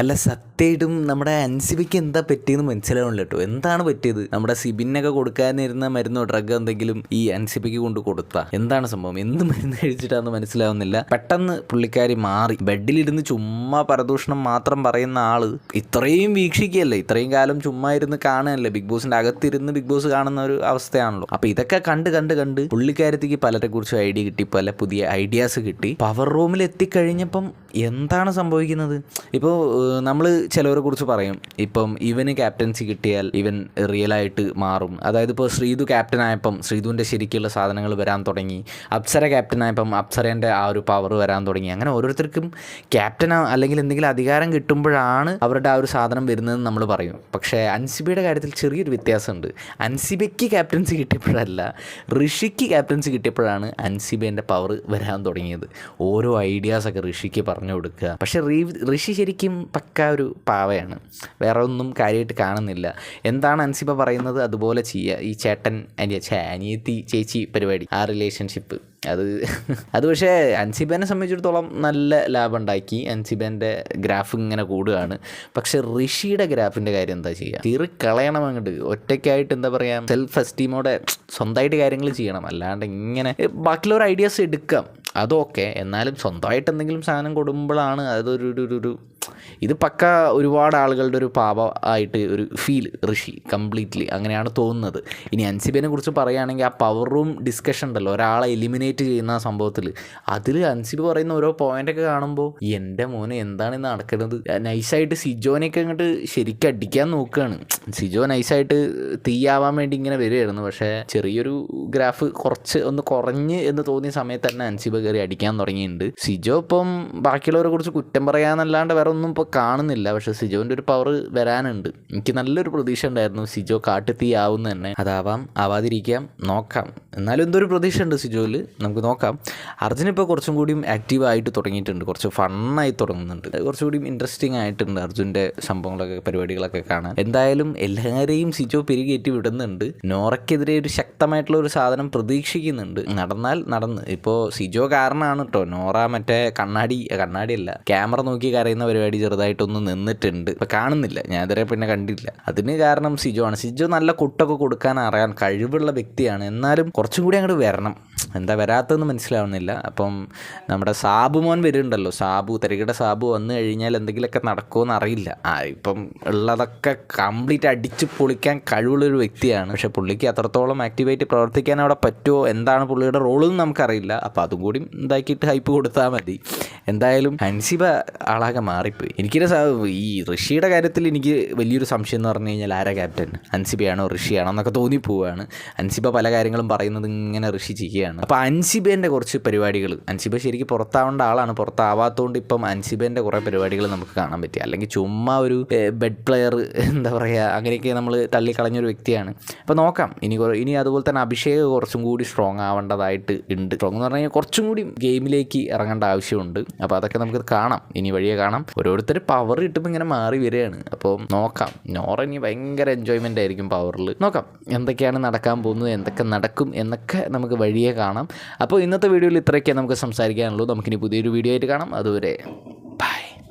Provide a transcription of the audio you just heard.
അല്ല സത്യമായിട്ടും നമ്മുടെ അൻസിബിക്ക് എന്താ പറ്റിയെന്ന് മനസ്സിലാവണില്ല കേട്ടോ. എന്താണ് പറ്റിയത്? നമ്മുടെ സിബിനൊക്കെ കൊടുക്കാനിരുന്ന മരുന്നോ ഡ്രഗ് എന്തെങ്കിലും ഈ അൻസിബിക്ക് കൊണ്ട് കൊടുത്ത? എന്താണ് സംഭവം? എന്ത് മരുന്ന് കഴിച്ചിട്ടാന്ന് മനസ്സിലാവുന്നില്ല. പെട്ടെന്ന് പുള്ളിക്കാരി മാറി. ബെഡിലിരുന്ന് ചുമ്മാ പരദൂഷണം മാത്രം പറയുന്ന ആൾ ഇത്രയും വീക്ഷിക്കുകയല്ലേ? ഇത്രയും കാലം ചുമ്മാ ഇരുന്ന് കാണുകയല്ലേ? ബിഗ് ബോസിന്റെ അകത്തിരുന്ന് ബിഗ് ബോസ് കാണുന്ന ഒരു അവസ്ഥയാണല്ലോ. അപ്പൊ ഇതൊക്കെ കണ്ട് കണ്ട് കണ്ട് പുള്ളിക്കാരത്തേക്ക് പലരെ കുറിച്ച് ഐഡിയ കിട്ടി പല പുതിയ ഐഡിയാസ് കിട്ടി. പവർ റൂമിൽ എത്തിക്കഴിഞ്ഞപ്പം എന്താണ് സംഭവിക്കുന്നത്? ഇപ്പോൾ നമ്മൾ ചിലവരെ കുറിച്ച് പറയും. ഇപ്പം ഇവന് ക്യാപ്റ്റൻസി കിട്ടിയാൽ ഇവൻ റിയലായിട്ട് മാറും. അതായത് ഇപ്പോൾ ശ്രീതു ക്യാപ്റ്റൻ ആയപ്പം ശ്രീതുവിന്റെ ശരിക്കുള്ള സാധനങ്ങൾ വരാൻ തുടങ്ങി. അപ്സര ക്യാപ്റ്റൻ ആയപ്പം അപ്സരേന്റെ ആ ഒരു പവർ വരാൻ തുടങ്ങി. അങ്ങനെ ഓരോരുത്തർക്കും ക്യാപ്റ്റൻ അല്ലെങ്കിൽ എന്തെങ്കിലും അധികാരം കിട്ടുമ്പോഴാണ് അവരുടെ ആ ഒരു സാധനം വരുന്നതെന്ന് നമ്മൾ പറയും. പക്ഷേ അൻസിബയുടെ കാര്യത്തിൽ ചെറിയൊരു വ്യത്യാസമുണ്ട്. അൻസിബയ്ക്ക് ക്യാപ്റ്റൻസി കിട്ടിയപ്പോഴല്ല ഋഷിക്ക് ക്യാപ്റ്റൻസി കിട്ടിയപ്പോഴാണ് അൻസിബേന്റെ പവർ വരാൻ തുടങ്ങിയത്. ഓരോ ഐഡിയാസൊക്കെ ഋഷിക്ക് പറഞ്ഞു കൊടുക്കുക. പക്ഷേ ഋഷി ശരിക്കും പക്ക ഒരു പാവയാണ്. വേറെ ഒന്നും കാര്യമായിട്ട് കാണുന്നില്ല. എന്താണ് അൻസിബ പറയുന്നത്? അതുപോലെ ചെയ്യുക ഈ ചേട്ടൻ അനിയ അനിയത്തി ചേച്ചി പരിപാടി ആ റിലേഷൻഷിപ്പ് അത് അത് പക്ഷേ അൻസിബേനെ സംബന്ധിച്ചിടത്തോളം നല്ല ലാഭം ഉണ്ടാക്കി. അൻസിബേന്റെ ഗ്രാഫ് ഇങ്ങനെ കൂടുകയാണ്. പക്ഷേ ഋഷിയുടെ ഗ്രാഫിന്റെ കാര്യം എന്താ ചെയ്യുക? തീറി കളയണം അങ്ങോട്ട്. ഒറ്റയ്ക്കായിട്ട് എന്താ പറയുക സെൽഫ് എസ്റ്റീമോടെ സ്വന്തമായിട്ട് കാര്യങ്ങൾ ചെയ്യണം. അല്ലാണ്ട് ഇങ്ങനെ ബാക്കിയുള്ള ഐഡിയാസ് എടുക്കാം. അതൊക്കെ. എന്നാലും സ്വന്തമായിട്ട് എന്തെങ്കിലും സാധനം കൊടുക്കുമ്പോഴാണ് അതൊരു ഒരു ഇത് പക്ക ഒരുപാട് ആളുകളുടെ ഒരു പാപ ആയിട്ട് ഒരു ഫീൽ ഋഷി കംപ്ലീറ്റ്ലി അങ്ങനെയാണ് തോന്നുന്നത്. ഇനി അൻസിബിനെ കുറിച്ച് പറയുകയാണെങ്കിൽ ആ പവർ റൂം ഡിസ്കഷൻ ഉണ്ടല്ലോ ഒരാളെ എലിമിനേറ്റ് ചെയ്യുന്ന സംഭവത്തിൽ അതിൽ അൻസിബ് പറയുന്ന ഓരോ പോയിന്റൊക്കെ കാണുമ്പോൾ എന്റെ മോനെ എന്താണ് നടക്കുന്നത്? നൈസായിട്ട് സിജോനെയൊക്കെ അങ്ങോട്ട് ശരിക്കും അടിക്കാൻ നോക്കുകയാണ് സിജോ നൈസായിട്ട് തീയാവാൻ വേണ്ടി ഇങ്ങനെ വരികയായിരുന്നു. പക്ഷേ ചെറിയൊരു ഗ്രാഫ് കുറച്ച് ഒന്ന് കുറഞ്ഞ് എന്ന് തോന്നിയ സമയത്ത് തന്നെ അൻസിബ കയറി അടിക്കാൻ തുടങ്ങിയിട്ടുണ്ട്. സിജോ ഇപ്പം ബാക്കിയുള്ളവരെ കുറിച്ച് കുറ്റം പറയാന്നല്ലാണ്ട് വേറെ ഒന്നും ഇപ്പോൾ കാണുന്നില്ല. പക്ഷെ സിജോന്റെ ഒരു പവർ വരാനുണ്ട്. എനിക്ക് നല്ലൊരു പ്രതീക്ഷ ഉണ്ടായിരുന്നു സിജോ കാട്ടുതീയാവുന്ന തന്നെ അതാവാം ആവാതിരിക്കാം നോക്കാം. എന്നാലും എന്തൊരു പ്രതീക്ഷ ഉണ്ട് സിജോയിൽ നമുക്ക് നോക്കാം. അർജുൻ ഇപ്പോൾ കുറച്ചും കൂടിയും ആക്റ്റീവ് ആയിട്ട് തുടങ്ങിയിട്ടുണ്ട്. കുറച്ച് ഫണ്ണായി തുടങ്ങുന്നുണ്ട്. കുറച്ചുകൂടി ഇൻട്രസ്റ്റിംഗ് ആയിട്ടുണ്ട് അർജുന്റെ സംഭവങ്ങളൊക്കെ പരിപാടികളൊക്കെ കാണാൻ. എന്തായാലും എല്ലാവരെയും സിജോ പെരുകേറ്റി വിടുന്നുണ്ട്. നോറയ്ക്കെതിരെ ഒരു ശക്തമായിട്ടുള്ള ഒരു സാധനം പ്രതീക്ഷിക്കുന്നുണ്ട്. നടന്നാൽ നടന്ന്. ഇപ്പോൾ സിജോ കാരണമാണ് കേട്ടോ നോറ മറ്റേ കണ്ണാടി കണ്ണാടിയല്ല ക്യാമറ നോക്കി കരയുന്ന പരിപാടി ചെറുതായിട്ടൊന്ന് നിന്നിട്ടുണ്ട്. ഇപ്പം കാണുന്നില്ല. ഞാൻ ഇതുവരെ പിന്നെ കണ്ടില്ല അതിന് കാരണം സിജോ ആണ്. സിജോ നല്ല കുട്ടൊക്കെ കൊടുക്കാൻ അറിയാൻ കഴിവുള്ള വ്യക്തിയാണ്. എന്നാലും കുറച്ചും കൂടി അങ്ങോട്ട് വരണം. എന്താ വരാത്തതെന്ന് മനസ്സിലാവുന്നില്ല. അപ്പം നമ്മുടെ സാബു മോൻ വരുന്നുണ്ടല്ലോ. സാബു തിരകിട സാബു വന്നു കഴിഞ്ഞാൽ എന്തെങ്കിലുമൊക്കെ നടക്കുമെന്ന് അറിയില്ല. ആ ഇപ്പം ഉള്ളതൊക്കെ കംപ്ലീറ്റ് അടിച്ച് പൊളിക്കാൻ കഴിവുള്ളൊരു വ്യക്തിയാണ്. പക്ഷേ പുള്ളിക്ക് അത്രത്തോളം ആക്ടിവേറ്റ് പ്രവർത്തിക്കാൻ അവിടെ പറ്റുമോ? എന്താണ് പുള്ളിയുടെ റോളെന്ന് നമുക്കറിയില്ല. അപ്പോൾ അതും കൂടി ഇതാക്കിയിട്ട് ഹൈപ്പ് കൊടുത്താൽ മതി. എന്തായാലും ഹൻസിബ ആളാകെ മാറിപ്പോയി. എനിക്കൊരു ഈ ഋഷിയുടെ കാര്യത്തിൽ എനിക്ക് വലിയൊരു സംശയം എന്ന് പറഞ്ഞു കഴിഞ്ഞാൽ ആരാ ക്യാപ്റ്റൻ? ഹൻസിബയാണോ ഋഷിയാണോ എന്നൊക്കെ തോന്നിപ്പോവാണ്. ഹൻസിബ പല കാര്യങ്ങളും പറയുന്നത് ഇങ്ങനെ ഋഷി ചെയ്യുകയാണ്. അപ്പോൾ അൻസിബേന്റെ കുറച്ച് പരിപാടികൾ അൻസിബ ശരിക്കും പുറത്താവേണ്ട ആളാണ്. പുറത്താവാത്തതുകൊണ്ട് ഇപ്പം അൻസിബേന്റെ കുറേ പരിപാടികൾ നമുക്ക് കാണാൻ പറ്റി. അല്ലെങ്കിൽ ചുമ്മാ ഒരു ബെഡ് പ്ലെയർ എന്താ പറയുക അങ്ങനെയൊക്കെ നമ്മൾ തള്ളിക്കളഞ്ഞൊരു വ്യക്തിയാണ്. അപ്പോൾ നോക്കാം. ഇനി ഇനി അതുപോലെ തന്നെ അഭിഷേക് കുറച്ചും കൂടി സ്ട്രോങ് ആവേണ്ടതായിട്ട് ഉണ്ട്. സ്ട്രോങ് എന്ന് പറഞ്ഞാൽ കുറച്ചും കൂടി ഗെയിമിലേക്ക് ഇറങ്ങേണ്ട ആവശ്യമുണ്ട്. അപ്പോൾ അതൊക്കെ നമുക്ക് കാണാം. ഇനി വഴിയെ കാണാം. ഓരോരുത്തർ പവർ കിട്ടുമ്പോൾ ഇങ്ങനെ മാറി വരികയാണ്. അപ്പോൾ നോക്കാം. നോറ ഇനി ഭയങ്കര എൻജോയ്മെന്റ് ആയിരിക്കും പവറിൽ നോക്കാം. എന്തൊക്കെയാണ് നടക്കാൻ പോകുന്നത്? എന്തൊക്കെ നടക്കും? എന്നൊക്കെ നമുക്ക് വഴിയെ കാണാം. അപ്പോൾ ഇന്നത്തെ വീഡിയോയിൽ ഇത്രയൊക്കെ നമുക്ക് സംസാരിക്കാനുള്ളൂ. നമുക്കിനി പുതിയൊരു വീഡിയോ ആയിട്ട് കാണാം. അതുവരെ